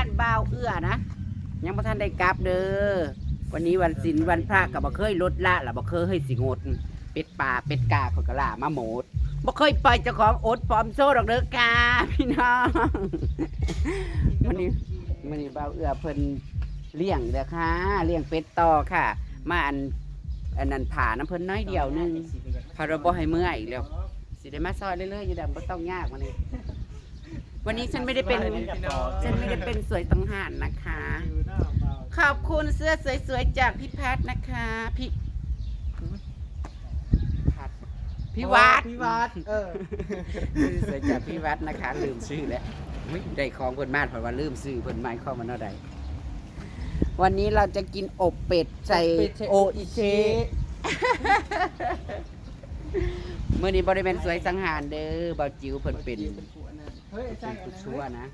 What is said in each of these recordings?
านบ่าวเอื้อนะยังบ่ทันได้กลับเด้อวันนี้วันศีลวันพระก็บ่เคยลดละล่ะบ่เคยให้สิงดเป็ดป่าเป็ดกาเขาก็ล่ามาหมดบ่เคยปล่อยเจ้าของอดปลอมโซ่ดอกเด้อกาพี่น้องวันนี้มันนี้เบาเอื้อเพิ่นเลี้ยงเด้อค่ะ เลี้ยงเป็ดต่อค่ะ มาอันอันนั้นผ่าน้ำเพิ่นน้อยเดียวหนึงพาเราบ่ให้เมื่อยอีกแล้วสิได้มาซอยเรื่อยๆอยู่ดำบ่ต้องยากวันนี้ วันนี้ฉันไม่ได้เป็น ฉันไม่ได้เป็นสวยตังหานนะคะ ขอบคุณเสื้อสวยๆจากพี่แพทนะคะ พี่พัดพี่วัดพี่วัดเออสวยจากพี่วัดนะคะ ลืมชื่อแล้วอุ๊ยได้ของเพิ่นมาเพราะว่าลืมซื้อเพิ่นหมายข้อมันเท่าใดวันนี้เราจะกินอบเป็ดใส่โออิเชเมื่อนี้บริเวณสวยสังหารเด้อเบาจิ๋วเพิ่นเป็นเฮ้ยใช่เป็นผู้ชั่วนะ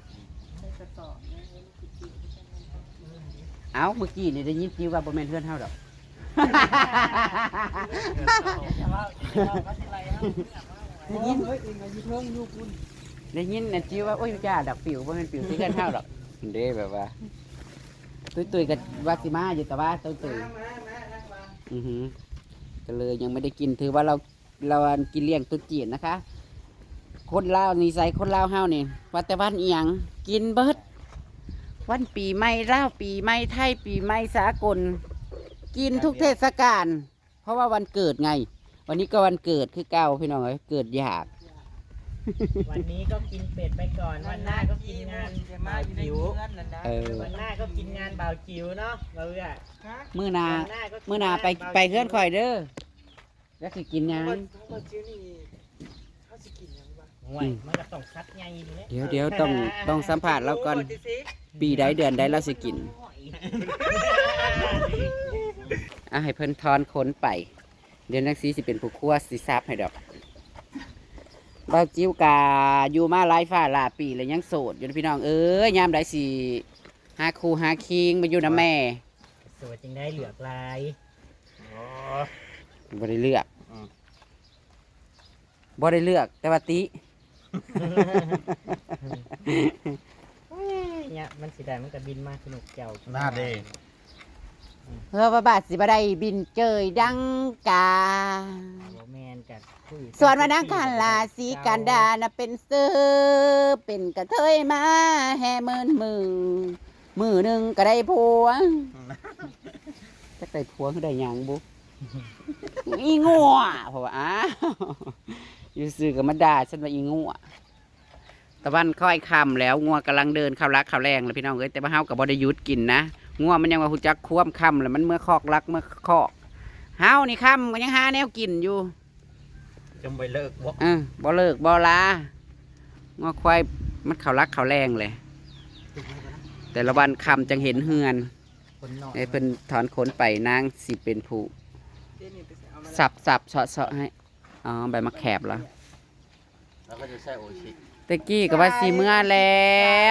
เอ้าเมื่อกี้นี่ได้ยินจิ๋วว่าบ่แม่นเพื่อนเฮาดอกได้ยินเฮ้ยเองอายุเพิ่งอยู่คุณได้ยินนะจิ๋วว่าโอ้ยจ้าดอกปิวบ่แม่นปิวที่เพื่อนเฮาดอกเด้แบบว่า ตุยๆกับวาสิมาอยู่แต่ว่าตุยมามามานั่งมาๆอือหือก็เลยยังไม่ได้กินถือว่าเรา เรากินเลี้ยงตุ๊จีนนะคะ คนลาวนี่ใส่คนลาวเฮานี่ว่าแต่วันเอียงกินเบิด วันปีใหม่ลาวปีใหม่ไทยปีใหม่สากล กินทุกเทศกาลเพราะว่าวันเกิดไง วันนี้ก็วันเกิดคือเก่าพี่น้องเอ้ยเกิดยากวันนี้ก็กินเป็ดไปก่อน วันหน้าก็กินงานจะมาบ่าวอยู่ในจิ๋วเงินนั่นนะเออวันหน้าก็กินงานบ่าวจิ๋วเนาะเราเอื้อฮะมื้อหนาวันหน้าก็กิมื้อหนาไปงบ่าวไปเพื่อนคอยเด้อ แล้วสิกินหยังคนคนชื่อนี่เขาสิกินหยังบ้างห่วยมันก็ต้องซัดไงนี่แหละเดี๋ยวเดี๋ยวต้องต้องสัมผัสเราก่อนโดิสิปีใดเดือนใดเราสิกิน อะให้เพิ่นทอนขนไป เดี๋ยวนักซีสิเป็นผู้คั่วสิซับให้ดอกเบาจิ้วกาอยู่มาหลายฟ้าหลายปีแล้วยังโสดอยู่นะพี่น้องเอ้ยยามใดสิหาคู่หาคิงมาอยู่นะแม่ สวยจึงได้เหลือกลาย บ่ได้เลือกบ่ได้เลือก แต่ว่าติ เนี่ยมันสีแดงมันก็บินมาสนุกเจ้าหน้าเด้เพื่อว่าบาทสิบ่ได้บินเจยดังกาโรแมนกับคุยส่วนมานังคันลาสีกันดานะเป็นเสือเป็นกระเทยมาแห่เมินมือมือหนึ่งก็ได้ผัวจะได้ผัวคือได้หยังบุ อีงัวเพราะว่าอ้าวอยู่ซื้อกับมาด่าฉันว่าอีงัวตะวันค่อยคำแล้วงัวกำลังเดินเข้ารักเข้าแรงเลยพี่น้องเอ้ยแต่ว่าเฮากับบไดหยุดกินนะงัวมันยังว่าหุจักควมคำแล้วมันเมื่อคอกรักเมื่อคอกเฮานี่คำมันยังหาแนวกินอยู่จงไปเลิกวะเออบ่เลิกบ่ลางอควายมันเขารักเขาแรงเลยแต่ละวันคำจังเห็นเฮือนคนนอกไอ้เพิ่นถอนขนไปนางสิเป็นผู้ เดี๋ยวนี้ไปเอามาสับสับเสาะเสาะให้ อ๋อ ใบมะแขบแล้วแล้วก็จะใช้โอชิตะกี้ก็ว่าสิเมื่อแล้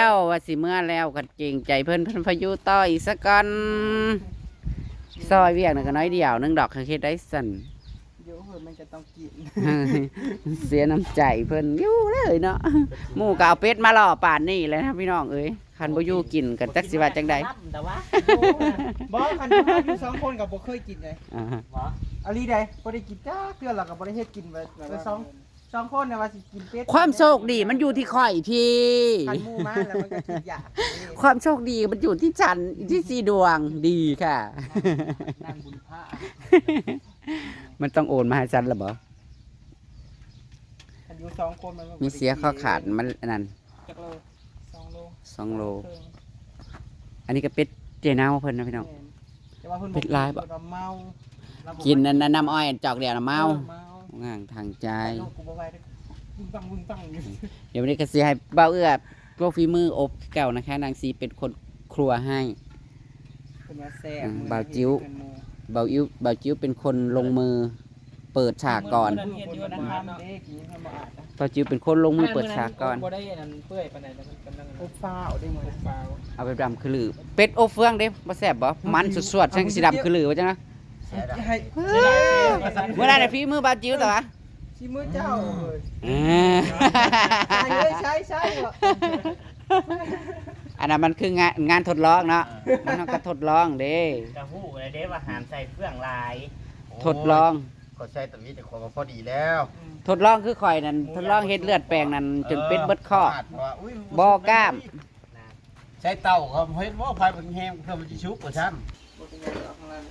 ว ว่าสิเมื่อแล้วกันจริงใจเพิ่นเพิ่นพายุต่ออีกสักก่อนซอยเวียกน่ะก็น้อยเดียวหนึงดอกเฮ็ดได้สั่น เดี๋ยวเพิ่นมันจะต้องกินเสียน้ำใจเพิ่นอยู่เลยเนาะหมู่ก็เอาเป็ดมาล่อป่านนี่เลยนะพี่น้องเอ้ยคันบ่อยู่กินกันจักสิว่าจังใดแต่ว่าบ่คันที่ว่าอยู่สองคนกับบ่เคยกินเลยอ่าบ่อาลีใดบ่ได้กินจ้าเทื่อหรอกกับบ่ได้เฮ็ดกินไว้ไว้สองสองคนน่ะว่าสิกินเป็ดความโชคดีมันอยู่ที่ข่อยพี่คันหมู่มาแล้วมันก็กินยากความโชคดีมันอยู่ที่ฉันที่สีดวงดีค่ะนางบุญพระ มันต้องโอนมาให้ฉันหรอบ่คันอยู่สองคนมันก็บ่มีได้เสียข้อขาดมันอันนั้นจักโลสองโลสองโลครึ่งอันนี้ก็เป็ดเจนาวเพิ่นนะพี่น้องแต่ว่าเพิ่นเป็ดลายบ่ เพิ่นเมาเราบอกกินนั่นน่ะน้ำอ้อยจอกเดียวน่ะเมาออเมาง่างทางใจไอ้ลูกกูบ่ไหวเด้อบึ้งปังบึ้งปังอยู่เดี๋ยววันนี้ก็สิให้เบ้าเอื้อพวกฝีมืออบเก่านะคะนางซีเป็นคนครัวให้เป็นว่าแซ่อืบมมือบ่าวจิ้วเป็นหมู่ เบาอิ้วเบาจิ้วเป็นคนลงมือเปิดฉากก่อนเฮ็ดอยู่นะครัเด้กินยังบ่อาดนะเบาจิ๋วเป็นคนลงมือเปิดฉากก่อนบ่ได้อันเปื่อยปานใดแต่มันกำลังอบฟ้าวได้มื้อเปล่าเอาไปดำคือลือเป็ดอบเฟืองเด้บ่แซ่บบ่มันสวดๆจังสิดำคือลือว่าจังนะให้เสียดายเป็นภาษาเมื่อได้ในฝีมือเบาจิ๋วแต่ว่าชิมือเจ้าเอ้ยใช่เลยใช่ใช่ ออันนั้นมันคืองานงานทดลองเนาะมันต้องก็ทดลองเด้กระหู้เลยเด้ว่าหามใส่เฟื่องลายทดลองก็ใช้ตะวิแต่ของก็พอดีแล้ว ทดลองคือข่อยนั่นทดลองเฮ็ดเลือดแปลงนั่นจนเป็นเบิดข้อว่าอุ้ยบ่กล้าม ใช้เต่าเขาเฮ็ดว่าไฟมันแห้งเพื่อมันจะชุบกว่าชั้นบ่เป็นไงหรอกข้างล่าง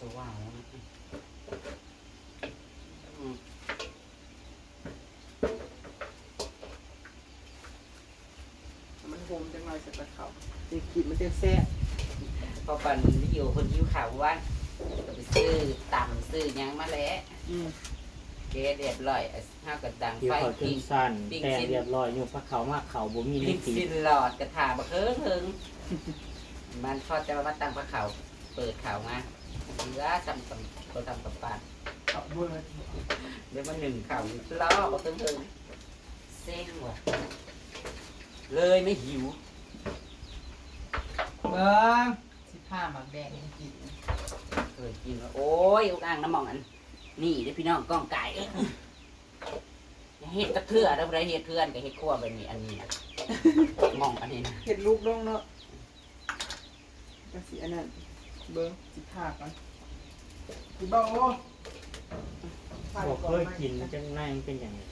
จะว่าแล้วนะอืม มันโฮมจังหน่อยสักตะ เขาสิกินมันจะแซ่บพอปันวิดีโอคนยิ้วข่าวว่าก็ไปซื้อต่ำซื้อหยังมาแล้วอืมเกเรียบร้อยห้ากับดังเดี๋ยวไฟเขาขึ้ปิ้นง สั้นปิ้งแต่ชิ้น เรียบร้อยอยู่พระเขามากเขาบ่มีปิ้ลิ้งนตีซินหลอดกระถาบักเฮิงเฮิงมันพอจะมาตั้งพระเขาเปิดเขามาเหลือจำจำตัวจำกับปานเอาเบิดเดี๋ยวมันหนึ่งเขาล้อบักเฮิงเฮิงเซ็งว่ะ เลยไม่หิว เบิ่งสิผ้าหมักแดงให้กินเคยกินแล้วโอ้ยอุกอ่างน้ำหมองอัน นี่เด้อพี่น้องกล้องไก่อย่าเห็ดกระเทือแล้วไรเห็ดเทือนกับเห็ดขั้วแบบนี้อันนี้นะหมองอันนี้นะเฮ็ดลูกลงเนาะก็สิอันนั้นเบิ่งสิผ้าก่อนสิบ่โอ้บ่เคยกินจังไงมันเป็นอย่างนี้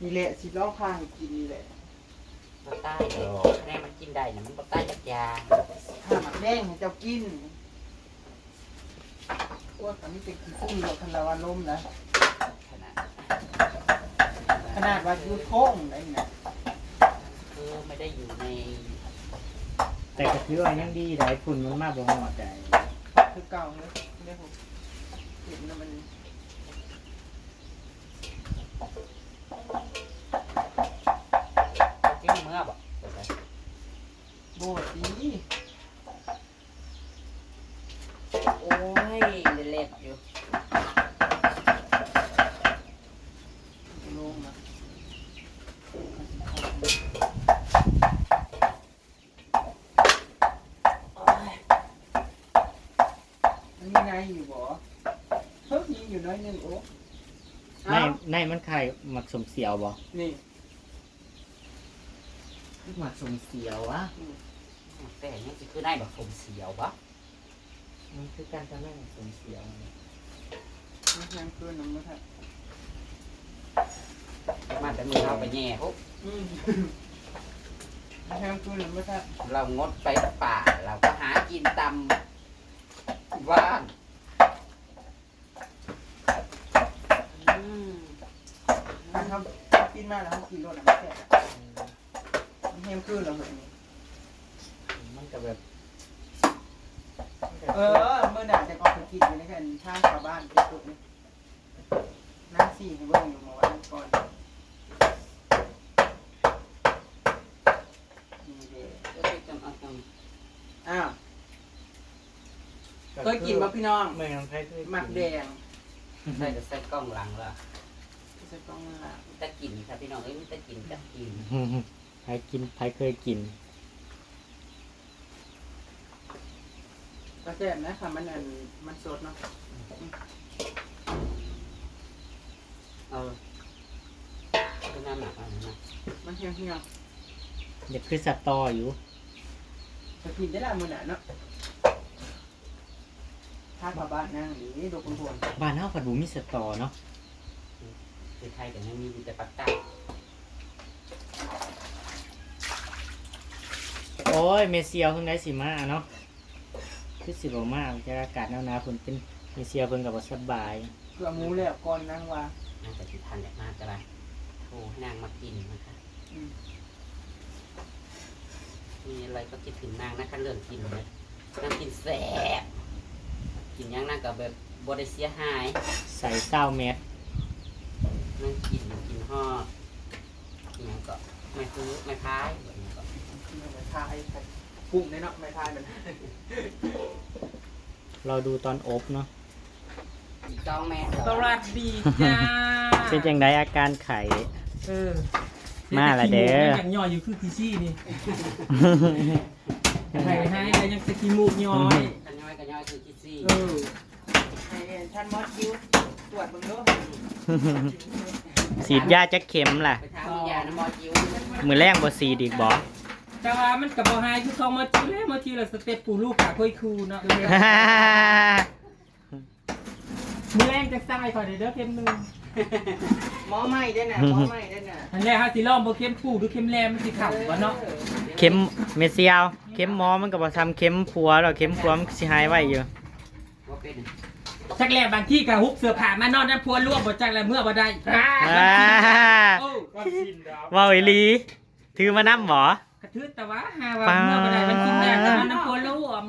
นี่แหละสิลองพาให้กินนี่แหละ บ่ใต้แน่มันกินได้นะมันบ่ใต้ยักยาผ้าหมักแดงให้เจ้ากินโอ้ตอนนี้เป็นขี้ฟุ้งอยู่คันละวันลมนะขนาดขนาดว่าอยู่ท้องได้นะคือไม่ได้อยู่ในแต่ก็ถือว่ายังดีหลายฝุ่นมันมากบ่ฮอดได้คือเก่าเลยเรียกผมเห็นแล้วมันกินเมื่อบ่ โบดดี โอ้ยเล็ดๆอยู่ ลงนะมันมีไงอยู่บ่เฮ้ยมี อยู่น้อยหนึงโอ้ในในมันไข่หมักสมเสียวบ่นี่หมักสมเสียววะแต่ยังสิคือได้แบบผมเสียวบ่มันคือการทำให้หมักสมเสียวมันแพงเกินน้ำมันครับมาแต่มือเราไปแย่พวกอืมมันแพงเกินน้ำมันครับเรางดไปป่า เราก็หากินตำว่านอืม ถ้าทำ กินมาแล้วทำกินรสน้ำแซ่บอะมันแพงเกินแล้วเหรอนี่มันก็แบบเออเมื่อหนาจะออกไปกินอยู่ในกันทางชาวบ้านที่สุดนี่นั่งสี่ให้เบิ่งอยู่มาวันก่อนนี่เด้ก็ไปจำเอาจอ้าวเคยกินมาพี่น้องเมืองไทยเคยหมักแดงำใส่แต่ใส่กล้องหลังละ ใส่กล้องละตะกินครับพี่น้องเอ้ยมีตะกินกับกินไทยกินไทยเคยกิน ก็แซ่บนะค่ะมันอันมันสดเนาะเออคือน้ำหนักอะไรนะมันเฮี้ยงเฮี้ยงเด็กคือสตออยู่ ๆจะกินได้ละมื้อหนาเนาะถ้าชาวบ้านนั่งหรือดูคนทวนบ้านเฮาผัดบุมีสตอเนาะ คือไทยแต่ยังมีอยู่แต่ปักใต้โอ้ยเมเซียวเพิ่งได้สิมาเนาะคือสิบ่มาจะอากาศหนาวๆเพิ่นเป็นเมเซียวเพิ่นก็บ่สบายเพื่อหมูแล้วก่อนนั่งว่าน่าจะที่ทันอยากมากก็ได้โทรให้นางมากินนะคะอืมมีอะไรก็คิดถึงนางนะคะเรื่องกินเลยนางกินแสบกินหยังนางก็แบบบริเสียหาย ใส่เศร้าเม็ด นางกินกินห่อดอีหยังก็ไม่ซื้อไม่ขายไม่ทายกุ้งในเนาะไม่ทายมันเราดูตอนอบเนาะจองแม่สวัสดีจ้าเป็นจังไดอาการไข่ เออมาละเด้อ ยังย่อยอยู่คือทีซี่นี่ไข่ให้แล้วยังสกิมูกย่อยกันย่อยกันย่อยคือคิดซี่เออไอ้ท่านมอสยิว ตรวจเบิ่งเด้อสีดยาจะเข็มล่ะ ไปทางยาน้ำมอจิ๋วมือแรงบ่สีดอีกบ่ แต่ว่ามันกับบ่หายคือเขามาจิ้วแล้วมาจิ้วแล้วสเต็ปปูลูกกะคุยคูเนาะมือแรงจะสร้างไอ้ข่อยเด้อเข็มหนึงหมอไม่ได้น่ะหมอไม่ได้น่ะอันแรกฮะสิลองบ่เข็มปูหรือเข็มแรมมันสิขับวะเนาะเข็มเมเซียว เข็มหมอมันก็บ่ทำเข็มผัวหรอกเข็มผัวมันสิหายไว้อยู่ว่าเป็น จักแลบางที่ก็ฮุบเสื้อผ้ามานอนนั้นพัวร่วมบ่จักแลเมื่อบ่ได้อ่าโอ้เว้าอีหลีถือมานํบ่ กระทืบแต่ว่าหาว่าเมื่อบ่ได้มันกินแรกก็นอนน้ำพัวร่วม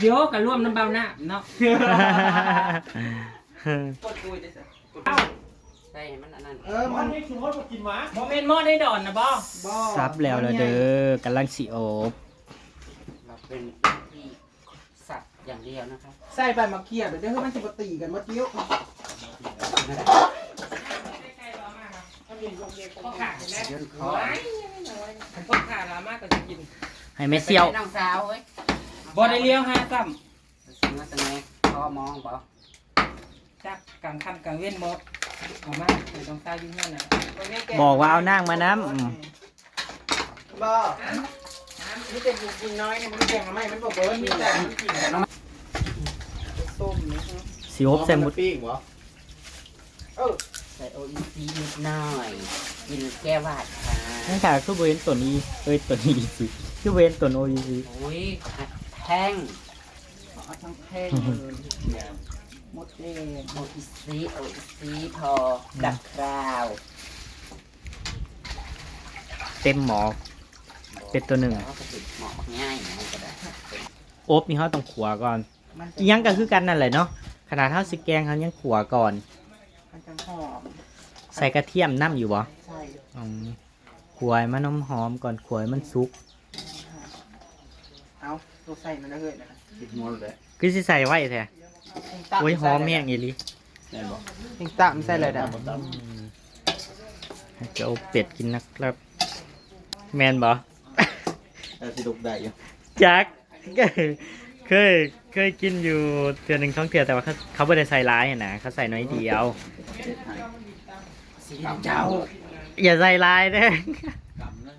เดี๋ยวก็ร่วมน้ำเบาหน้าเนาะกดคุยได้สิใช่ให้มันอันนั้น เออมันบ่แม่นหม้อได้ดอนนะบ่บ่ซับแล้วละเด้อกำลังสิอบ เราเป็นที่สัตว์ อย่างเดียวนะครับใส่ใบมะเขียบเดี๋ยวให้มันสิบตีกันมดเดียวพ่อขาดเห็นไหมเดี๋ยวขอพ่อขาดลามากก็จะกินให้แม่เซียวน้องสาวเฮ้ยบ่ได้เลี้ยวหาซ้สิมาตั้งแต่คอมองบ่จักกลางค่ำกลางเว้นหมดเอามาใส่ตรงใต้ยุ่งนั่นน่ะบอกว่าเอานางมาน้ำบ่นี่เป็นกินน้อยนี่มันแข่งไม่มันบ่เบิดมีแต่มันกินแต่น้ำ สิอบใส่หมุดปิ้งบ่เออใส่โออิซีนิดหน่อย กินแก้วาดค่ะนั่นค่ะคือเวนตัวนี้เอ้ยตัวนี้สิคือเวนตัวโนอีสิโอ้ยแท่งเอาทั้งแท่งเลยหมดแดงโออิซีโออิซีพอดับคราวเต็มหมอ เป็นตัวหนึ่ง แล้วก็ติดเหมาะง่ายมันก็ได้ อบนี่เขาต้องขัวก่อนมันอิหยังก็คือกันนั่นแหละเนาะ ขนาดเท่าสิแกงเขายังขัวก่อน มันจังหอมใส่กระเทียมน้ำอยู่บ่ใช่อืมขัวให้มันน้ำหอมก่อนขัวให้มันสุก เอาตัวใส่มันแล้วเฮ้ยนะติดหมดเลยคือสิใส่ไว้แท้โอ้ยหอมแห้งอีหลีแม่นบ่เองตามใส่เลยดะจะเอาเป็ดกินนะครับ แมนบ่เออสิดุกได้อยู่จักเคย เคยกินอยู่เดือนหนึ่งท้องเถื่อแต่ว่าเขาเขาไม่ได้ใส่ร้ายอะนะเขาใส่น้อยเดียว สีเจ้าอย่าใส่ร้ายเด้อกำนึง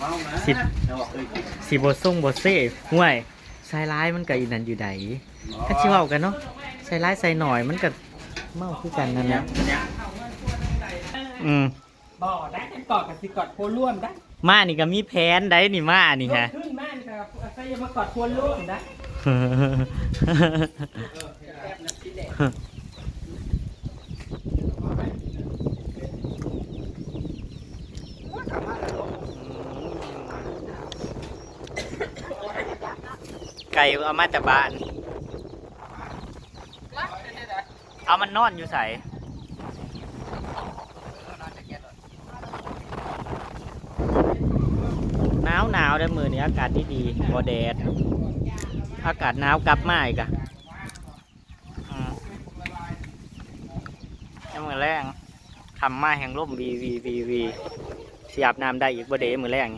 เมานะสิเราบอกเคยกินสีบส่งบเซ่ห่วยใส่ร้ายมันก็อีนั่นอยู่ใดถ้าชิเว้ากันเนาะใส่ร้ายใส่หน่อยมันก็เมาคือกันนั่นแหละอืมบ่ได้กันกอดกับสิกอดพัวร่วมได้ มานี่ก็มีแผนได้นี่มานี่ฮะขึ้นมานี่ครับใส่มากอดพัวร่วมได้ไก่เอามาจากบ้าน เอามันนอนอยู่ใส่หนาวหนาวได้อมือนี้อากาศ ดีดีบ่แดด อากาศหนาวกลับมาอีกอะยังมือแรงทำมาแห่งร่มวีวีวีวีเสียบน้ำได้อีกบ่เดมือแรง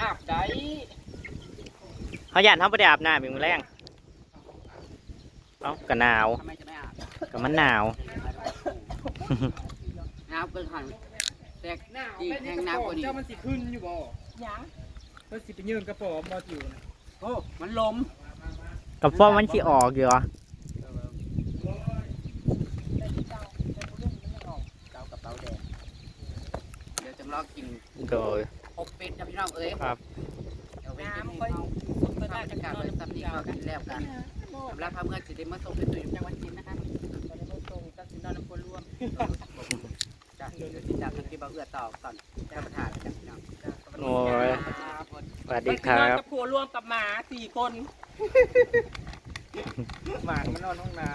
อาบได้เขาหยาดเขาไปได้อาบน้ำอีกมือแรงเอ้าก็หนาวทำไมจะไม่อาบก็มันหนาวน้ำเกินหันแตกหนเป็นแห้งงน้ำกว่านี้ เจ้ามันสิขึ้นอยู่บ่ยังเพิ่นสิไปยืนกระป๋อมบ่อยู่นะโอ้ มันลมกับฟ้อมันที่ออกอยู่เหรอเจ้ากระเป๋าแดงเดี๋ยวจะมาลองกินโดย อบเป็ดนะพี่น้องเอ้ยครับ เดี๋ยวไปกินเอาข้าวบรรยากาศเลยสำนีเรากินแล้วกันสำหรับพาเมื่อสิได้มาส่งเป็นตัวอยู่จังหวัดจินนะครับตอนนี้มาส่งตัดสินนอนน้ำคนร่วมจ้ะเดี๋ยวสิจับกันที่บ่าเอื้อต่อก่อนจะประทานกันพี่น้อง โอ้ยสวัสดีคนรัอนบกับผัวร่วมกับหมาสี่คน หมามันนอนห้องน้